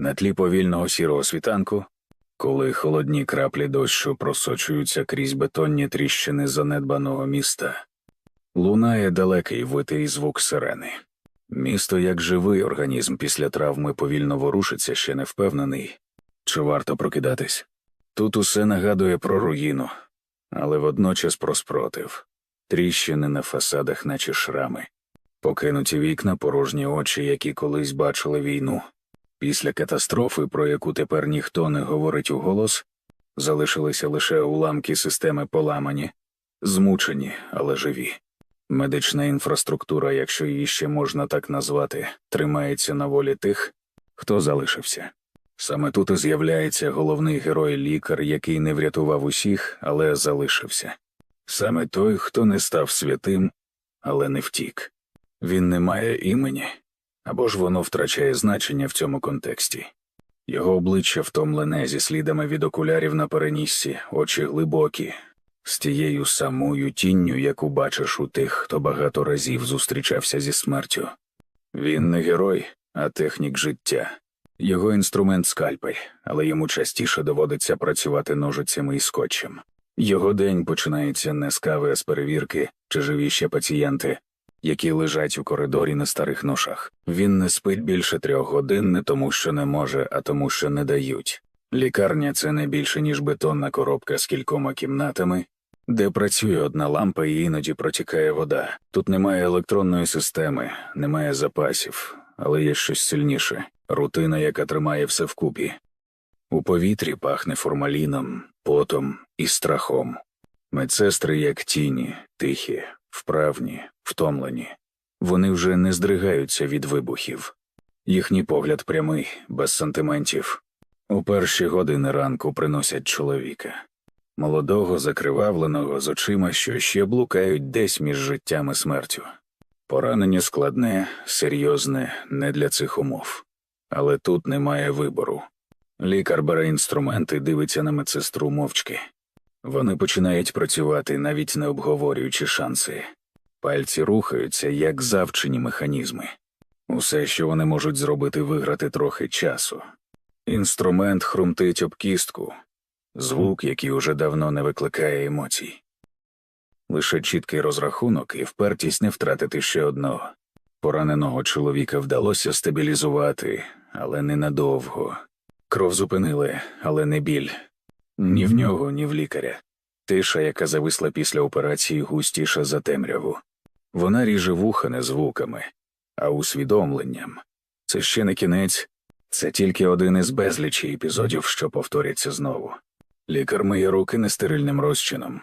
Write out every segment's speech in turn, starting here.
На тлі повільного сірого світанку, коли холодні краплі дощу просочуються крізь бетонні тріщини занедбаного міста, лунає далекий витий звук сирени. Місто, як живий організм після травми, повільно ворушиться, ще не впевнений. Чи варто прокидатись? Тут усе нагадує про руїну, але водночас про спротив, тріщини на фасадах, наче шрами, покинуті вікна, порожні очі, які колись бачили війну. Після катастрофи, про яку тепер ніхто не говорить уголос, залишилися лише уламки системи поламані, змучені, але живі. Медична інфраструктура, якщо її ще можна так назвати, тримається на волі тих, хто залишився. Саме тут і з'являється головний герой лікар, який не врятував усіх, але залишився. Саме той, хто не став святим, але не втік. Він не має імені, або ж воно втрачає значення в цьому контексті. Його обличчя втомлене зі слідами від окулярів на переніссі, очі глибокі, з тією самою тінню, яку бачиш у тих, хто багато разів зустрічався зі смертю. Він не герой, а технік життя. Його інструмент скальпель, але йому частіше доводиться працювати ножицями і скотчем. Його день починається не з кави, а з перевірки, чи живі ще пацієнти, які лежать у коридорі на старих ношах. Він не спить більше трьох годин не тому, що не може, а тому, що не дають. Лікарня це не більше, ніж бетонна коробка з кількома кімнатами, де працює одна лампа і іноді протікає вода. Тут немає електронної системи, немає запасів, але є щось сильніше рутина, яка тримає все вкупі. У повітрі пахне формаліном, потом і страхом. Медсестри, як тіні, тихі, вправні, втомлені. Вони вже не здригаються від вибухів. Їхній погляд прямий, без сантиментів. У перші години ранку приносять чоловіка. Молодого, закривавленого з очима, що ще блукають десь між життям і смертю. Поранення складне, серйозне, не для цих умов. Але тут немає вибору. Лікар бере інструмент і дивиться на медсестру мовчки. Вони починають працювати, навіть не обговорюючи шанси. Пальці рухаються, як завчені механізми. Усе, що вони можуть зробити, виграти трохи часу. Інструмент хрумтить об кістку, звук, який уже давно не викликає емоцій. Лише чіткий розрахунок і впертість не втратити ще одного. Пораненого чоловіка вдалося стабілізувати, але ненадовго. Кров зупинили, але не біль. Ні в нього, ні в лікаря. Тиша, яка зависла після операції, густіша за темряву. Вона ріже вуха не звуками, а усвідомленням. Це ще не кінець, це тільки один із безлічі епізодів, що повторяться знову. Лікар миє руки не стерильним розчином,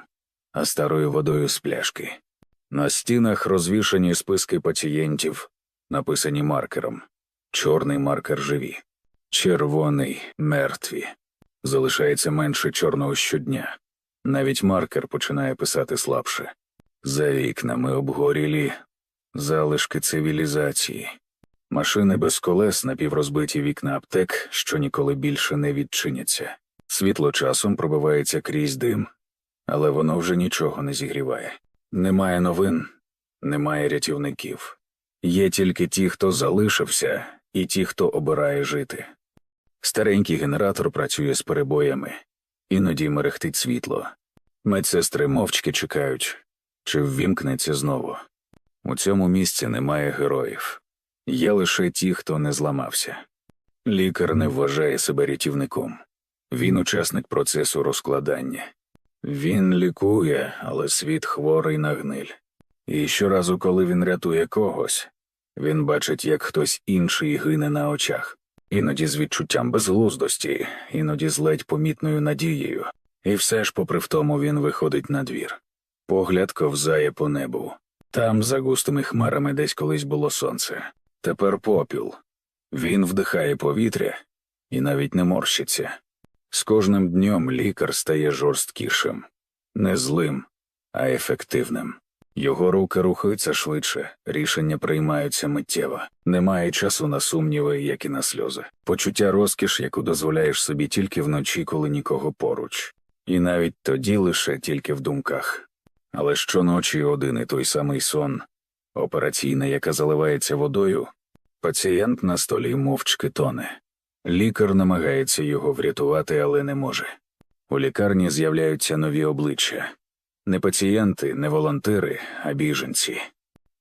а старою водою з пляшки. На стінах розвішані списки пацієнтів, написані маркером. Чорний маркер живі, червоний мертві. Залишається менше чорного щодня. Навіть маркер починає писати слабше. За вікнами обгорілі залишки цивілізації, машини без колес, напіврозбиті вікна аптек, що ніколи більше не відчиняться. Світло часом пробивається крізь дим, але воно вже нічого не зігріває. Немає новин, немає рятівників. Є тільки ті, хто залишився, і ті, хто обирає жити. Старенький генератор працює з перебоями, іноді мерехтить світло. Медсестри мовчки чекають, чи ввімкнеться знову. У цьому місці немає героїв, є лише ті, хто не зламався. Лікар не вважає себе рятівником, він учасник процесу розкладання. Він лікує, але світ хворий на гниль. І щоразу, коли він рятує когось, він бачить, як хтось інший гине на очах, іноді з відчуттям безглуздості, іноді з ледь помітною надією, і все ж, попри втому, він виходить на двір. Погляд ковзає по небу. Там, за густими хмарами, десь колись було сонце, тепер попіл. Він вдихає повітря і навіть не морщиться. З кожним днем лікар стає жорсткішим, не злим, а ефективним. Його руки рухаються швидше, рішення приймаються миттєво, немає часу на сумніви, як і на сльози. Почуття розкіш, яку дозволяєш собі тільки вночі, коли нікого поруч, і навіть тоді лише тільки в думках. Але щоночі один і той самий сон, операційна, яка заливається водою, пацієнт на столі мовчки тоне. Лікар намагається його врятувати, але не може. У лікарні з'являються нові обличчя не пацієнти, не волонтери, а біженці.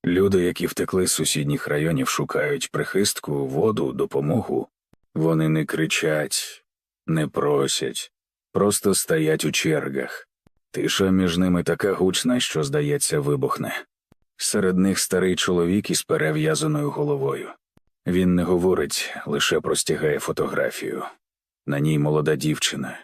Люди, які втекли з сусідніх районів, шукають прихистку, воду, допомогу. Вони не кричать, не просять, просто стоять у чергах. Тиша між ними така гучна, що, здається, вибухне. Серед них старий чоловік із перев'язаною головою. Він не говорить, лише простягає фотографію. На ній молода дівчина.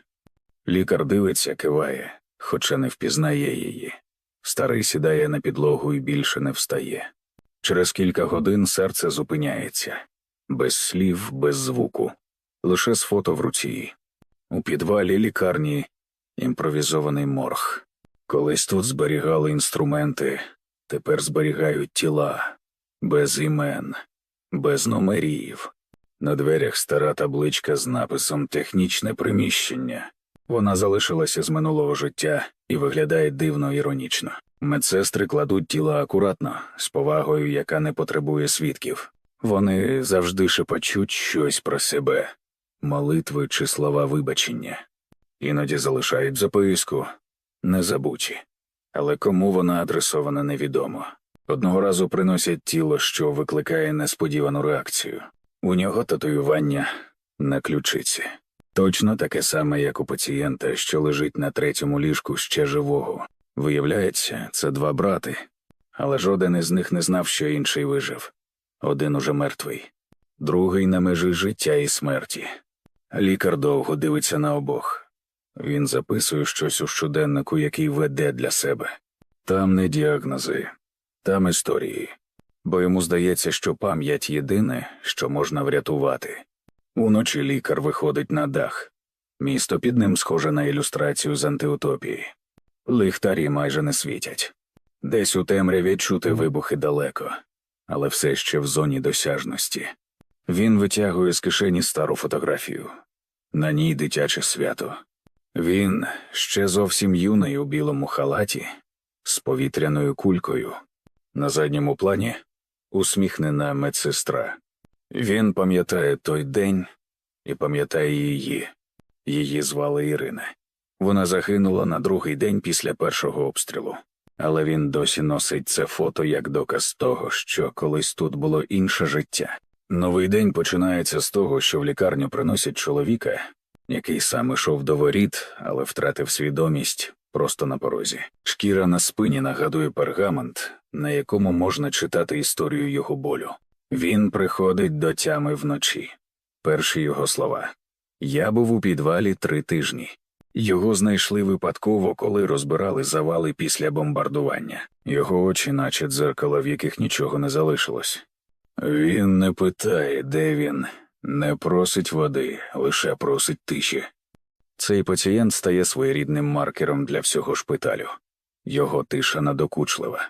Лікар дивиться, киває, хоча не впізнає її. Старий сідає на підлогу і більше не встає. Через кілька годин серце зупиняється без слів, без звуку, лише з фото в руці. У підвалі лікарні імпровізований морг. Колись тут зберігали інструменти, тепер зберігають тіла, без імен, без номерів. На дверях стара табличка з написом Технічне приміщення. Вона залишилася з минулого життя і виглядає дивно іронічно. Медсестри кладуть тіла акуратно, з повагою, яка не потребує свідків. Вони завжди шепочуть щось про себе, молитви чи слова вибачення. Іноді залишають записку незабуті. Але кому вона адресована невідомо. Одного разу приносять тіло, що викликає несподівану реакцію. У нього татуювання на ключиці. Точно таке саме, як у пацієнта, що лежить на третьому ліжку ще живого. Виявляється, це два брати, але жоден із них не знав, що інший вижив. Один уже мертвий, другий на межі життя і смерті. Лікар довго дивиться на обох. Він записує щось у щоденнику, який веде для себе. Там не діагнози, там історії, бо йому здається, що пам'ять єдине, що можна врятувати. Уночі лікар виходить на дах. Місто під ним схоже на ілюстрацію з антиутопії. Ліхтарі майже не світять. Десь у темряві чути вибухи далеко, але все ще в зоні досяжності. Він витягує з кишені стару фотографію. На ній дитяче свято. Він ще зовсім юний у білому халаті, з повітряною кулькою. На задньому плані усміхнена медсестра. Він пам'ятає той день і пам'ятає її. Її звали Ірина. Вона загинула на другий день після першого обстрілу, але він досі носить це фото як доказ того, що колись тут було інше життя. Новий день починається з того, що в лікарню приносять чоловіка, який сам ішов до воріт, але втратив свідомість просто на порозі. Шкіра на спині нагадує пергамент, на якому можна читати історію його болю. Він приходить до тями вночі. Перші його слова. Я був у підвалі три тижні. Його знайшли випадково, коли розбирали завали після бомбардування. Його очі, наче дзеркала, в яких нічого не залишилось. Він не питає, де він, не просить води, лише просить тиші. Цей пацієнт стає своєрідним маркером для всього шпиталю. Його тиша надокучлива.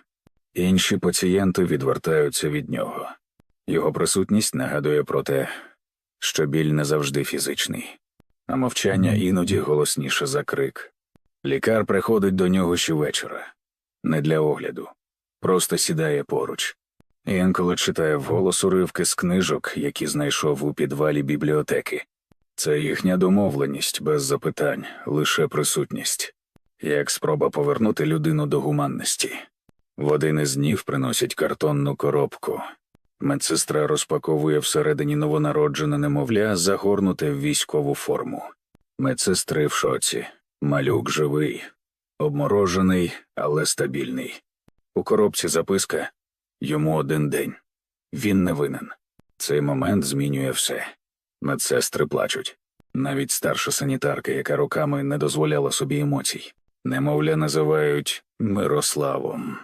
Інші пацієнти відвертаються від нього. Його присутність нагадує про те, що біль не завжди фізичний, а мовчання іноді голосніше за крик. Лікар приходить до нього щовечора, не для огляду, просто сідає поруч. Інколи читає вголос уривки з книжок, які знайшов у підвалі бібліотеки. Це їхня домовленість без запитань, лише присутність, як спроба повернути людину до гуманності. В один із днів приносять картонну коробку. Медсестра розпаковує всередині новонароджене немовля, загорнуте в військову форму. Медсестри в шоці. Малюк живий, обморожений, але стабільний. У коробці записка йому один день. Він не винен. Цей момент змінює все. Медсестри плачуть. Навіть старша санітарка, яка роками не дозволяла собі емоцій. Немовля називають Мирославом.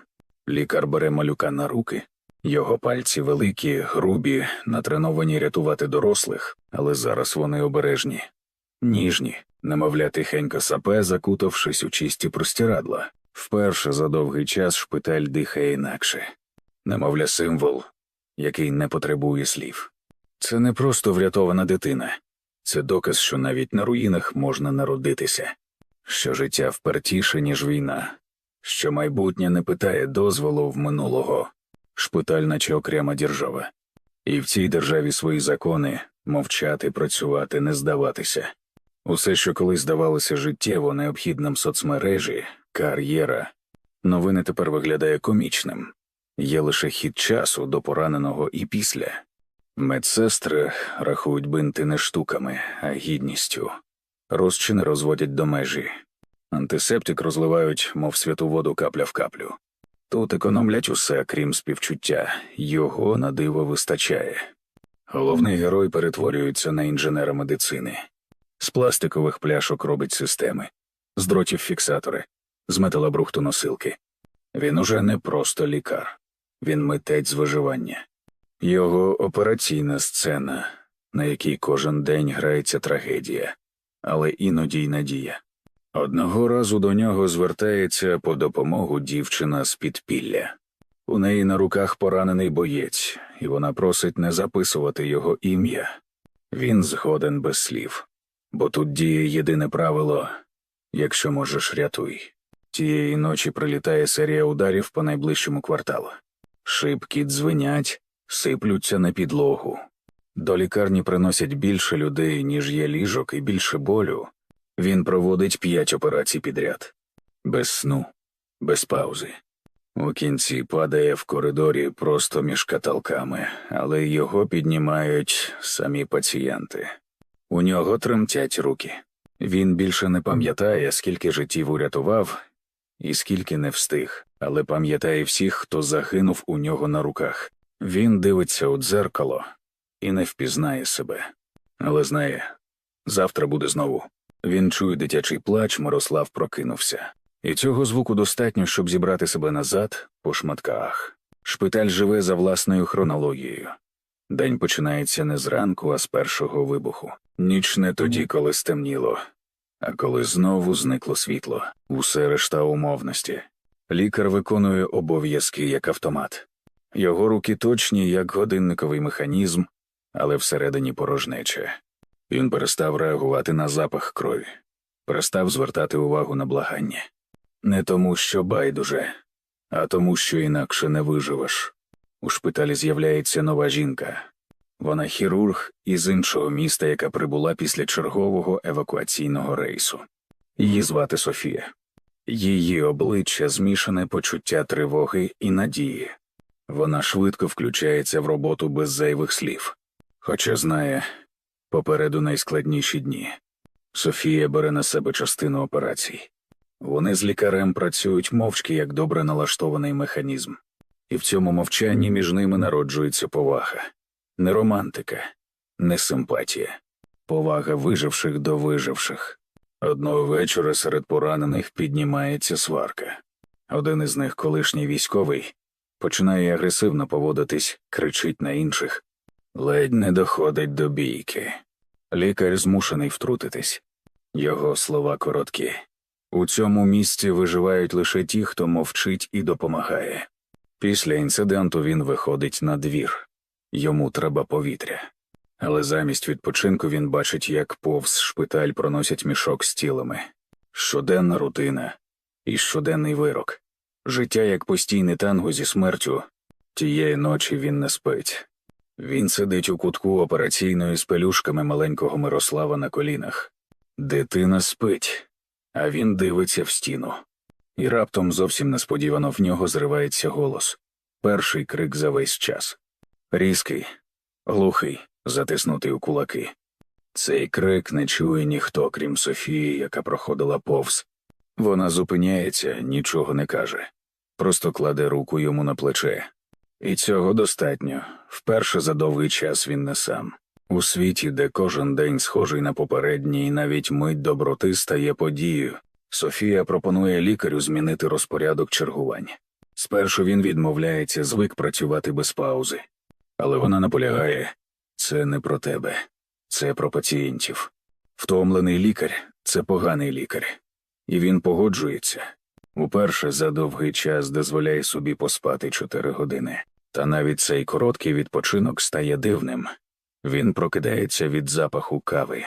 Лікар бере малюка на руки. Його пальці великі, грубі, натреновані рятувати дорослих, але зараз вони обережні, ніжні, немовля тихенько сапе, закутавшись у чисті простирадла. Вперше за довгий час шпиталь дихає інакше. Немовля символ, який не потребує слів. Це не просто врятована дитина, це доказ, що навіть на руїнах можна народитися, що життя впертіше, ніж війна, що майбутнє не питає дозволу в минулого, шпиталь наче окрема держава. І в цій державі свої закони мовчати, працювати, не здаватися. Усе, що колись здавалося життєво необхідним соцмережі, кар'єра, новини тепер виглядає комічним. Є лише хід часу до пораненого і після. Медсестри рахують бинти не штуками, а гідністю. Розчини розводять до межі. Антисептик розливають, мов святу воду капля в каплю. Тут економлять усе, крім співчуття, його на диво вистачає. Головний герой перетворюється на інженера медицини. З пластикових пляшок робить системи, з дротів фіксатори, з металобрухту носилки. Він уже не просто лікар, він митець з виживання. Його операційна сцена, на якій кожен день грається трагедія, але іноді й надія. Одного разу до нього звертається по допомогу дівчина з підпілля. У неї на руках поранений боєць, і вона просить не записувати його ім'я. Він згоден без слів, бо тут діє єдине правило якщо можеш, рятуй. Тієї ночі прилітає серія ударів по найближчому кварталу. Шибки дзвенять, сиплються на підлогу. До лікарні приносять більше людей, ніж є ліжок, і більше болю. Він проводить п'ять операцій підряд, без сну, без паузи. У кінці падає в коридорі просто між каталками, але його піднімають самі пацієнти. У нього тремтять руки. Він більше не пам'ятає, скільки життів урятував і скільки не встиг, але пам'ятає всіх, хто загинув у нього на руках. Він дивиться у дзеркало і не впізнає себе, але знає, завтра буде знову. Він чує дитячий плач, Мирослав прокинувся. І цього звуку достатньо, щоб зібрати себе назад по шматках. Шпиталь живе за власною хронологією. День починається не зранку, а з першого вибуху. Ніч не тоді, коли стемніло, а коли знову зникло світло, усе решта умовності. Лікар виконує обов'язки як автомат. Його руки точні, як годинниковий механізм, але всередині порожнече. Він перестав реагувати на запах крові, перестав звертати увагу на благання. Не тому, що байдуже, а тому, що інакше не виживеш. У шпиталі з'являється нова жінка. Вона хірург із іншого міста, яка прибула після чергового евакуаційного рейсу. Її звати Софія. Її обличчя змішане почуття тривоги і надії. Вона швидко включається в роботу без зайвих слів, хоча знає, попереду найскладніші дні. Софія бере на себе частину операцій. Вони з лікарем працюють мовчки як добре налаштований механізм, і в цьому мовчанні між ними народжується повага, не романтика, не симпатія, повага виживших до виживших. Одного вечора серед поранених піднімається сварка. Один із них, колишній військовий, починає агресивно поводитись, кричить на інших, ледь не доходить до бійки. Лікар змушений втрутитись. Його слова короткі. У цьому місці виживають лише ті, хто мовчить і допомагає. Після інциденту він виходить на двір. Йому треба повітря. Але замість відпочинку він бачить, як повз шпиталь проносять мішок з тілами. Щоденна рутина і щоденний вирок. Життя як постійне танго зі смертю. Тієї ночі він не спить. Він сидить у кутку операційної з пелюшками маленького Мирослава на колінах. Дитина спить, а він дивиться в стіну. І раптом зовсім несподівано в нього зривається голос. Перший крик за весь час. Різкий, глухий, затиснутий у кулаки. Цей крик не чує ніхто, крім Софії, яка проходила повз. Вона зупиняється, нічого не каже, просто кладе руку йому на плече. І цього достатньо. Вперше за довгий час він не сам. У світі, де кожен день схожий на попередній, навіть мить доброти стає подією. Софія пропонує лікарю змінити розпорядок чергування. Спершу він відмовляється, звик працювати без паузи. Але вона наполягає це не про тебе, це про пацієнтів. Втомлений лікар це поганий лікар. І він погоджується. Уперше за довгий час дозволяє собі поспати чотири години. Та навіть цей короткий відпочинок стає дивним. Він прокидається від запаху кави.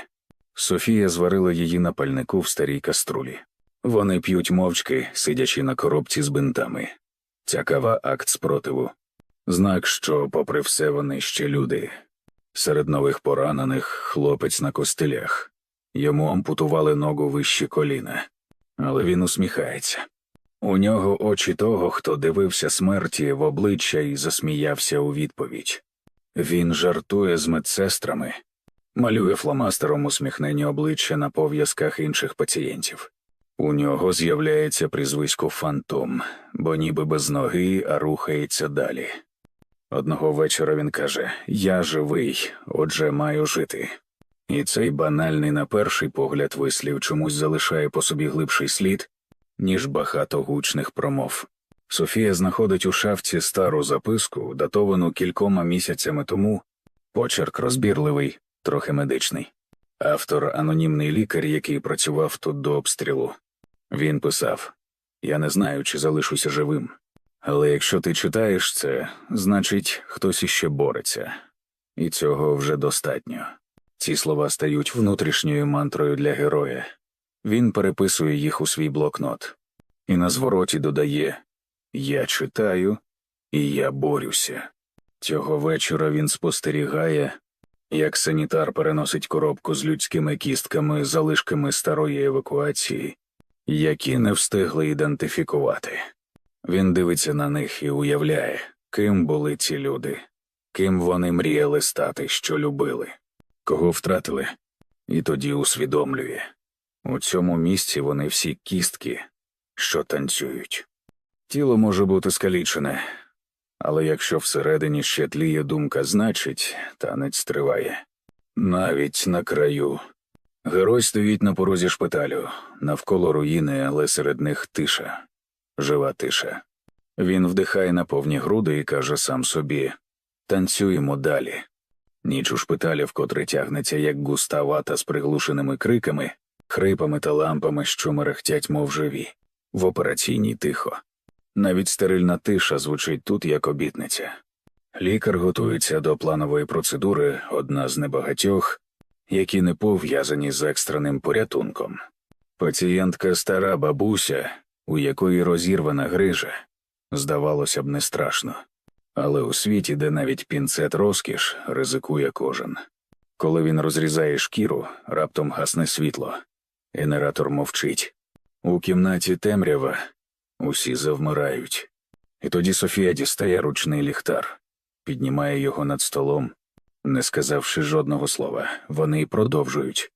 Софія зварила її на пальнику в старій каструлі. Вони п'ють мовчки, сидячи на коробці з бинтами. Ця кава акт спротиву. Знак, що, попри все, вони ще люди. Серед нових поранених хлопець на костелях. Йому ампутували ногу вище коліна, але він усміхається. У нього очі того, хто дивився смерті в обличчя і засміявся у відповідь. Він жартує з медсестрами, малює фломастером усміхнені обличчя на пов'язках інших пацієнтів. У нього з'являється прізвисько Фантом, бо ніби без ноги, а рухається далі. Одного вечора він каже: Я живий, отже, маю жити. І цей банальний на перший погляд вислів чомусь залишає по собі глибший слід, ніж багато гучних промов. Софія знаходить у шафці стару записку, датовану кількома місяцями тому, почерк розбірливий, трохи медичний. Автор анонімний лікар, який працював тут до обстрілу. Він писав: Я не знаю, чи залишуся живим. Але якщо ти читаєш це, значить, хтось іще бореться, і цього вже достатньо. Ці слова стають внутрішньою мантрою для героя. Він переписує їх у свій блокнот і на звороті додає Я читаю і я борюся. Цього вечора він спостерігає, як санітар переносить коробку з людськими кістками, залишками старої евакуації, які не встигли ідентифікувати. Він дивиться на них і уявляє, ким були ці люди, ким вони мріяли стати, що любили, кого втратили, і тоді усвідомлює у цьому місці вони всі кістки, що танцюють. Тіло може бути скалічене, але якщо всередині ще тліє думка, значить, танець триває. Навіть на краю. Герой стоїть на порозі шпиталю, навколо руїни, але серед них тиша, жива тиша. Він вдихає на повні груди і каже сам собі танцюємо далі. Ніч у шпиталі вкотре тягнеться, як густа вата з приглушеними криками, хрипами та лампами, що мерехтять, мов живі, в операційній тихо. Навіть стерильна тиша звучить тут як обітниця. Лікар готується до планової процедури, одна з небагатьох, які не пов'язані з екстреним порятунком. Пацієнтка стара бабуся, у якої розірвана грижа, здавалося б, не страшно. Але у світі, де навіть пінцет розкіш, ризикує кожен. Коли він розрізає шкіру, раптом гасне світло. Генератор мовчить. У кімнаті темрява, усі завмирають. І тоді Софія дістає ручний ліхтар, піднімає його над столом, не сказавши жодного слова, вони продовжують.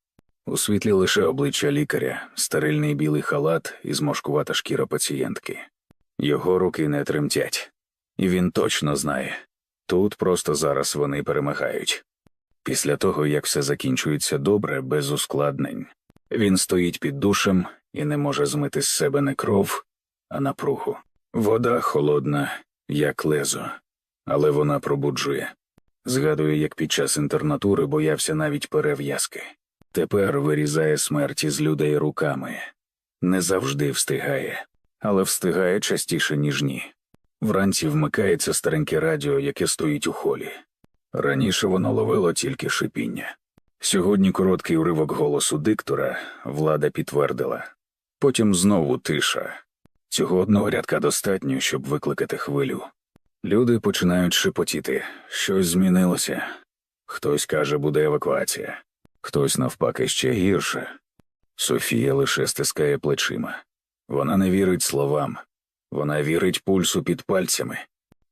У світлі лише обличчя лікаря, стерильний білий халат і зморшкувата шкіра пацієнтки. Його руки не тремтять, і він точно знає тут просто зараз вони перемагають. Після того, як все закінчується добре, без ускладнень, він стоїть під душем і не може змити з себе не кров, а напругу. Вода холодна, як лезо, але вона пробуджує. Згадує, як під час інтернатури боявся навіть перев'язки. Тепер вирізає смерті з людей руками. Не завжди встигає, але встигає частіше, ніж ні. Вранці вмикається стареньке радіо, яке стоїть у холі. Раніше воно ловило тільки шипіння. Сьогодні короткий уривок голосу диктора влада підтвердила. Потім знову тиша. Цього одного рядка достатньо, щоб викликати хвилю. Люди починають шепотіти, щось змінилося. Хтось каже, буде евакуація, хтось навпаки ще гірше. Софія лише стискає плечима. Вона не вірить словам, вона вірить пульсу під пальцями.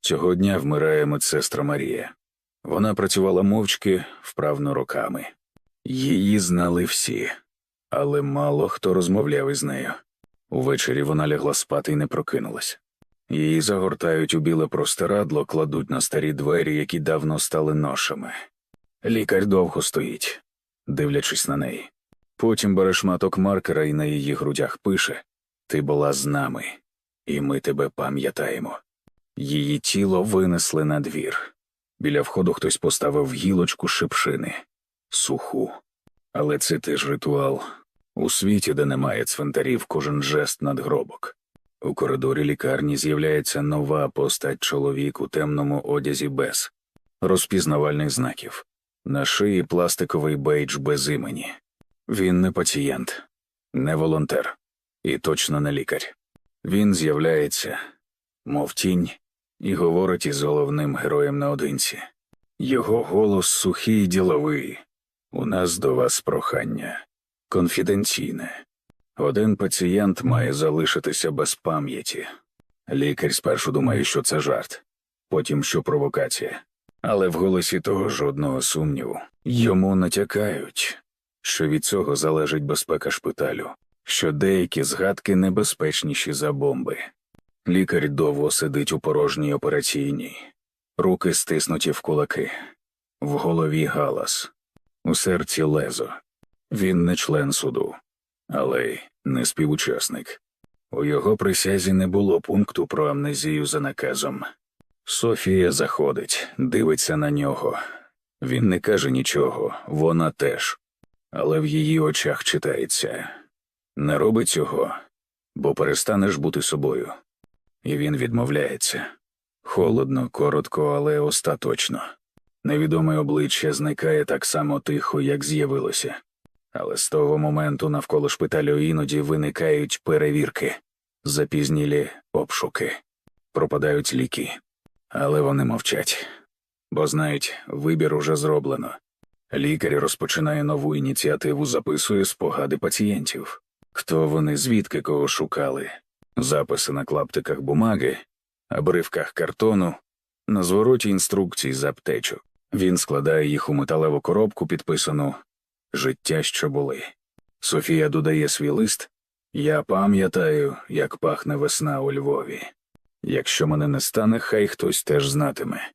Цього дня вмирає медсестра Марія. Вона працювала мовчки вправно роками. Її знали всі, але мало хто розмовляв із нею. Увечері вона лягла спати і не прокинулась. Її загортають у біле простирадло, кладуть на старі двері, які давно стали ношами. Лікар довго стоїть, дивлячись на неї. Потім бере шматок маркера і на її грудях пише Ти була з нами, і ми тебе пам'ятаємо. Її тіло винесли на двір. Біля входу хтось поставив гілочку шипшини, суху. Але це теж ритуал. У світі, де немає цвинтарів, кожен жест надгробок. У коридорі лікарні з'являється нова постать чоловік у темному одязі без розпізнавальних знаків. На шиї пластиковий бейдж без імені. Він не пацієнт, не волонтер і точно не лікар. Він з'являється, мов тінь, і говорить із головним героєм наодинці. Його голос сухий і діловий. У нас до вас прохання. Конфіденційне. Один пацієнт має залишитися без пам'яті. Лікар спершу думає, що це жарт, потім що провокація. Але в голосі того жодного сумніву. Йому натякають, що від цього залежить безпека шпиталю, що деякі згадки небезпечніші за бомби. Лікар довго сидить у порожній операційній, руки стиснуті в кулаки, в голові галас, у серці лезо. Він не член суду, але й не співучасник. У його присязі не було пункту про амнезію за наказом. Софія заходить, дивиться на нього. Він не каже нічого, вона теж. Але в її очах читається не роби цього, бо перестанеш бути собою. І він відмовляється. Холодно, коротко, але остаточно. Невідоме обличчя зникає так само тихо, як з'явилося. Але з того моменту навколо шпиталю іноді виникають перевірки, запізнілі обшуки, пропадають ліки. Але вони мовчать, бо знають, вибір уже зроблено. Лікар розпочинає нову ініціативу, записує спогади пацієнтів. Хто вони, звідки кого шукали, записи на клаптиках бумаги, обривках картону, на звороті інструкцій з аптечок. Він складає їх у металеву коробку, підписану Життя, що були. Софія додає свій лист Я пам'ятаю, як пахне весна у Львові. Якщо мене не стане, хай хтось теж знатиме.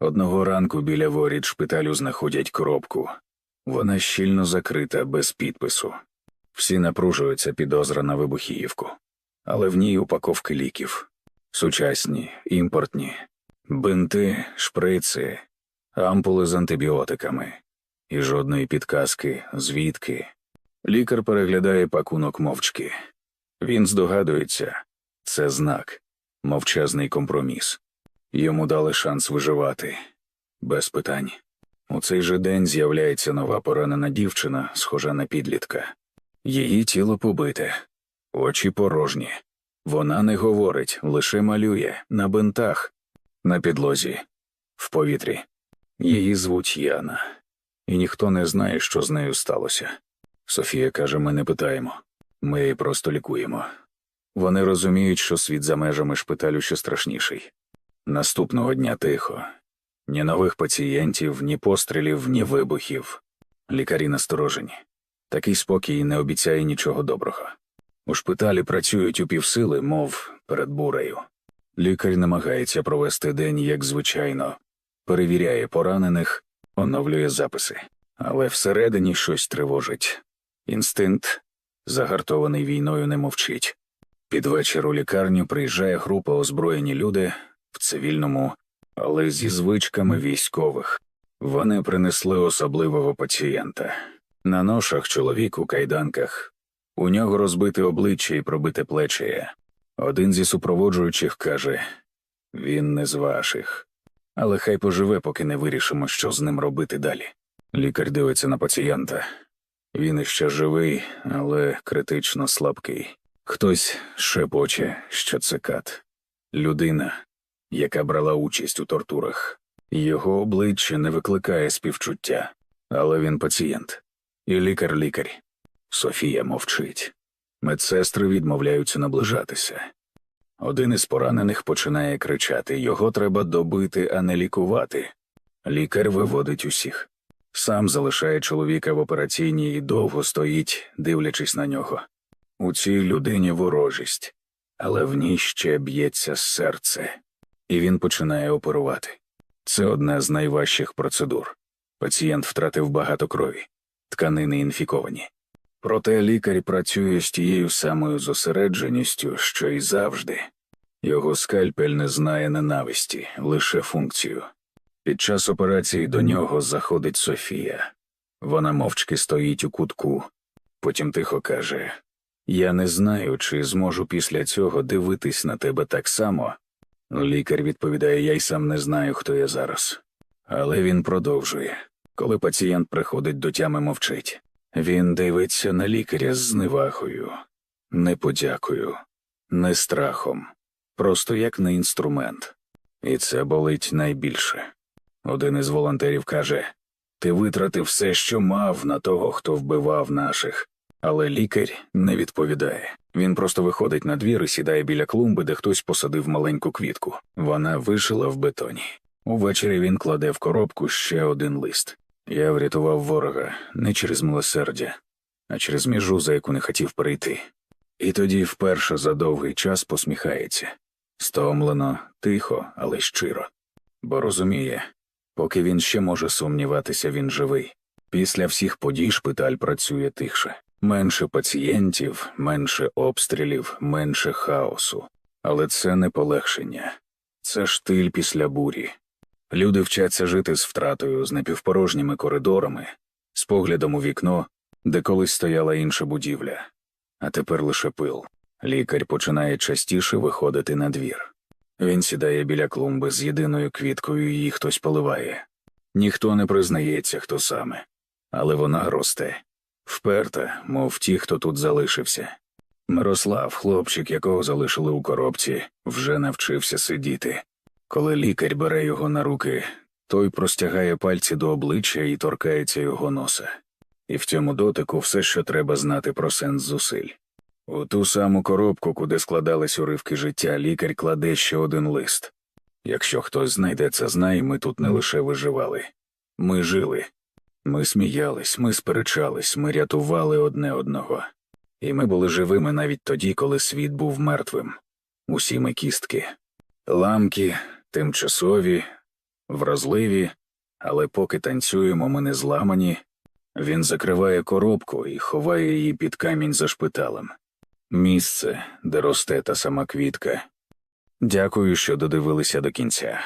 Одного ранку біля воріт шпиталю знаходять коробку. Вона щільно закрита, без підпису. Всі напружуються підозра на вибухівку, але в ній упаковки ліків сучасні, імпортні, бинти, шприци, ампули з антибіотиками і жодної підказки, звідки. Лікар переглядає пакунок мовчки. Він здогадується це знак, мовчазний компроміс. Йому дали шанс виживати. Без питань. У цей же день з'являється нова поранена дівчина, схожа на підлітка. Її тіло побите, очі порожні. Вона не говорить, лише малює на бинтах, на підлозі, в повітрі. Її звуть Яна, і ніхто не знає, що з нею сталося. Софія каже: ми не питаємо, ми її просто лікуємо. Вони розуміють, що світ за межами шпиталю ще страшніший. Наступного дня тихо. Ні нових пацієнтів, ні пострілів, ні вибухів. Лікарі насторожені. Такий спокій не обіцяє нічого доброго. У шпиталі працюють у півсили, мов перед бурею. Лікар намагається провести день, як звичайно, перевіряє поранених, оновлює записи, але всередині щось тривожить. Інстинкт, загартований війною, не мовчить. Під вечір у лікарню приїжджає група озброєні люди в цивільному, але зі звичками військових. Вони принесли особливого пацієнта. На ношах чоловік у кайданках. У нього розбите обличчя і пробите плечі. Один зі супроводжуючих каже він не з ваших. Але хай поживе, поки не вирішимо, що з ним робити далі. Лікар дивиться на пацієнта. Він іще живий, але критично слабкий. Хтось шепоче, що це кат. Людина, яка брала участь у тортурах. Його обличчя не викликає співчуття, але він пацієнт. І лікар-лікар. Софія мовчить. Медсестри відмовляються наближатися. Один із поранених починає кричати його треба добити, а не лікувати. Лікар виводить усіх. Сам залишає чоловіка в операційній і довго стоїть, дивлячись на нього. У цій людині ворожість, але в ній ще б'ється серце, і він починає оперувати. Це одна з найважчих процедур. Пацієнт втратив багато крові, тканини інфіковані. Проте лікар працює з тією самою зосередженістю, що й завжди. Його скальпель не знає ненависті, лише функцію. Під час операції до нього заходить Софія. Вона мовчки стоїть у кутку, потім тихо каже Я не знаю, чи зможу після цього дивитись на тебе так само. Лікар відповідає, я й сам не знаю, хто я зараз. Але він продовжує. Коли пацієнт приходить до тями, мовчить. Він дивиться на лікаря з зневагою, не подякою, не страхом, просто як на інструмент. І це болить найбільше. Один із волонтерів каже: Ти витратив все, що мав на того, хто вбивав наших. Але лікар не відповідає. Він просто виходить на двір і сідає біля клумби, де хтось посадив маленьку квітку. Вона вишила в бетоні. Увечері він кладе в коробку ще один лист. Я врятував ворога не через милосердя, а через межу, за яку не хотів перейти. І тоді вперше за довгий час посміхається. Стомлено, тихо, але щиро. Бо розуміє, поки він ще може сумніватися, він живий. Після всіх подій шпиталь працює тихше. Менше пацієнтів, менше обстрілів, менше хаосу. Але це не полегшення. Це штиль після бурі. Люди вчаться жити з втратою, з напівпорожніми коридорами, з поглядом у вікно, де колись стояла інша будівля. А тепер лише пил. Лікар починає частіше виходити на двір. Він сідає біля клумби з єдиною квіткою, її хтось поливає. Ніхто не признається, хто саме, але вона росте. Вперта, мов ті, хто тут залишився. Мирослав, хлопчик, якого залишили у коробці, вже навчився сидіти. Коли лікар бере його на руки, той простягає пальці до обличчя і торкається його носа. І в цьому дотику все, що треба знати про сенс зусиль. У ту саму коробку, куди складались уривки життя, лікар кладе ще один лист. Якщо хтось знайде це знай, ми тут не лише виживали. Ми жили. Ми сміялись, ми сперечались, ми рятували одне одного. І ми були живими навіть тоді, коли світ був мертвим. Усі ми кістки. Ламки, тимчасові, вразливі, але поки танцюємо, ми не зламані. Він закриває коробку і ховає її під камінь за шпиталем. Місце, де росте та сама квітка. Дякую, що додивилися до кінця.